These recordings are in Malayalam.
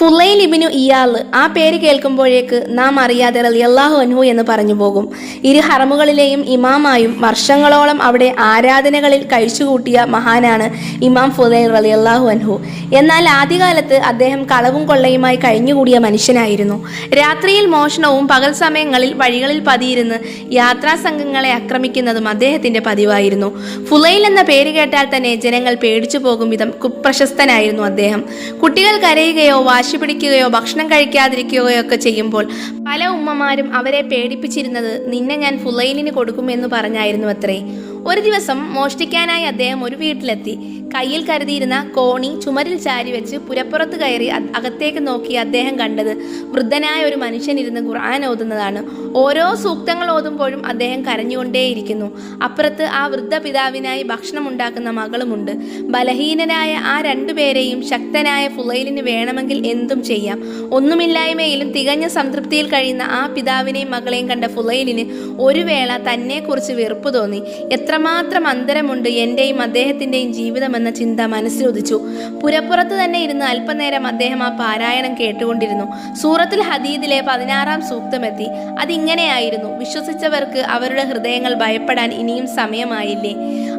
ഫുലൈൽ ഇബിനു ഇയാൾ ആ പേര് കേൾക്കുമ്പോഴേക്ക് നാം അറിയാതെ റളിയല്ലാഹു അൻഹു എന്ന് പറഞ്ഞു പോകും. ഇരു ഹറമുകളിലെയും ഇമാമായും വർഷങ്ങളോളം അവിടെ ആരാധനകളിൽ കഴിച്ചുകൂട്ടിയ മഹാനാണ് ഇമാം ഫുലൈൽ റളിയല്ലാഹു അൻഹു. എന്നാൽ ആദ്യകാലത്ത് അദ്ദേഹം കളവും കൊള്ളയുമായി കഴിഞ്ഞുകൂടിയ മനുഷ്യനായിരുന്നു. രാത്രിയിൽ മോഷണവും പകൽ സമയങ്ങളിൽ വഴികളിൽ പതിയിരുന്ന് യാത്രാ സംഘങ്ങളെ ആക്രമിക്കുന്നതും അദ്ദേഹത്തിന്റെ പതിവായിരുന്നു. ഫുലൈൽ എന്ന പേര് കേട്ടാൽ തന്നെ ജനങ്ങൾ പേടിച്ചു പോകും വിധം കുപ്രശസ്തനായിരുന്നു അദ്ദേഹം. കുട്ടികൾ കരയുകയോ പിടിക്കുകയോ ഭക്ഷണം കഴിക്കാതിരിക്കുകയോ ഒക്കെ ചെയ്യുമ്പോൾ പല ഉമ്മമാരും അവരെ പേടിപ്പിച്ചിരുന്നത് നിന്നെ ഞാൻ ഫുലൈലിന് കൊടുക്കുമെന്ന് പറഞ്ഞായിരുന്നു അത്രേ ഒരു ദിവസം മോഷ്ടിക്കാനായി അദ്ദേഹം ഒരു വീട്ടിലെത്തി. കയ്യിൽ കരുതിയിരുന്ന കോണി ചുമരിൽ ചാരി വെച്ച് പുരപ്പുറത്ത് കയറി അകത്തേക്ക് നോക്കി അദ്ദേഹം കണ്ടത് വൃദ്ധനായ ഒരു മനുഷ്യൻ ഇരുന്ന് ഖുർആൻ ഓതുന്നതാണ്. ഓരോ സൂക്തങ്ങൾ ഓതുമ്പോഴും അദ്ദേഹം കരഞ്ഞുകൊണ്ടേയിരിക്കുന്നു. അപ്പുറത്ത് ആ വൃദ്ധ പിതാവിനായി ഭക്ഷണം ഉണ്ടാക്കുന്ന മകളുമുണ്ട്. ബലഹീനരായ ആ രണ്ടുപേരെയും ശക്തനായ ഫുലൈലിന് വേണമെങ്കിൽ എന്തും ചെയ്യാം. ഒന്നുമില്ലായ്മയിലും തികഞ്ഞ സംതൃപ്തിയിൽ കഴിയുന്ന ആ പിതാവിനെയും മകളെയും കണ്ട ഫുലൈലിന് ഒരു വേള തന്നെക്കുറിച്ച് വെറുപ്പ് തോന്നി. എത്രമാത്രം അന്തരമുണ്ട് എന്റെയും അദ്ദേഹത്തിന്റെയും ജീവിതമെന്ന ചിന്ത മനസ്സിലുദിച്ചു. പുരപ്പുറത്ത് തന്നെ ഇരുന്ന് അല്പനേരം അദ്ദേഹം ആ പാരായണം കേട്ടുകൊണ്ടിരുന്നു. സൂറത്തുൽ ഹദീദിലെ പതിനാറാം സൂക്തമെത്തി. അതിങ്ങനെയായിരുന്നു. വിശ്വസിച്ചവർക്ക് അവരുടെ ഹൃദയങ്ങൾ ഭയപ്പെടാൻ ഇനിയും സമയമായില്ലേ?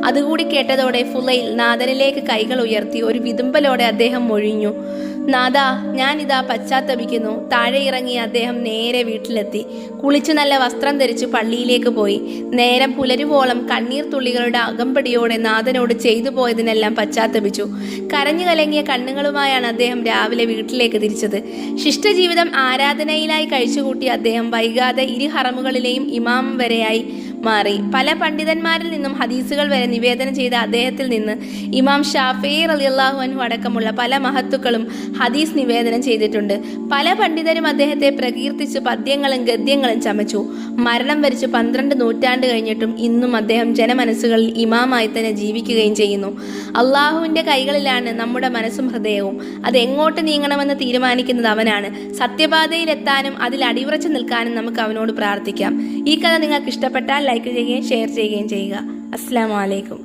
അതുകൂടി കേട്ടതോടെ ഫുലയിൽ നാദനിലേക്ക് കൈകൾ ഉയർത്തി ഒരു വിതുമ്പലോടെ അദ്ദേഹം മൊഴിഞ്ഞു. നാദാ ഞാനിതാ പശ്ചാത്തപിക്കുന്നു. താഴെ ഇറങ്ങി അദ്ദേഹം നേരെ വീട്ടിലെത്തി. കുളിച്ചു നല്ല വസ്ത്രം ധരിച്ച് പള്ളിയിലേക്ക് പോയി. നേരം പുലരുവോളം കണ്ണീർ തുള്ളികളുടെ അകമ്പടിയോടെ നാഥനോട് ചെയ്തു പോയതിനെല്ലാം പശ്ചാത്തപിച്ചു. കരഞ്ഞു കലങ്ങിയ കണ്ണുകളുമായാണ് അദ്ദേഹം രാവിലെ വീട്ടിലേക്ക് തിരിച്ചത്. ശിഷ്ടജീവിതം ആരാധനയിലായി കഴിച്ചുകൂട്ടിയ അദ്ദേഹം വൈകാതെ ഇരു ഹറമുകളിലെയും ഇമാം വരെയായി. മാറി. പല പണ്ഡിതന്മാരിൽ നിന്നും ഹദീസുകൾ വരെ നിവേദനം ചെയ്ത അദ്ദേഹത്തിൽ നിന്ന് ഇമാം ഷാഫി റളിയല്ലാഹു അൻഹു അടക്കമുള്ള പല മഹത്തുക്കളും ഹദീസ് നിവേദനം ചെയ്തിട്ടുണ്ട്. പല പണ്ഡിതരും അദ്ദേഹത്തെ പ്രകീർത്തിച്ച് പദ്യങ്ങളും ഗദ്യങ്ങളും ചമച്ചു. മരണം വരിച്ച് പന്ത്രണ്ട് നൂറ്റാണ്ട് കഴിഞ്ഞിട്ടും ഇന്നും അദ്ദേഹം ജനമനസ്സുകളിൽ ഇമാമായി തന്നെ ജീവിക്കുകയും ചെയ്യുന്നു. അള്ളാഹുവിന്റെ കൈകളിലാണ് നമ്മുടെ മനസ്സും ഹൃദയവും. അത് എങ്ങോട്ട് നീങ്ങണമെന്ന് തീരുമാനിക്കുന്നത് അവനാണ്. സത്യപാതയിലെത്താനും അതിൽ അടിയുറച്ചു നിൽക്കാനും നമുക്ക് അവനോട് പ്രാർത്ഥിക്കാം. ഈ കഥ നിങ്ങൾക്ക് ഇഷ്ടപ്പെട്ടാൽ ലൈക്ക് ചെയ്യുകയും ഷെയർ ചെയ്യുകയും ചെയ്യുക. അസ്സാം വലൈക്കും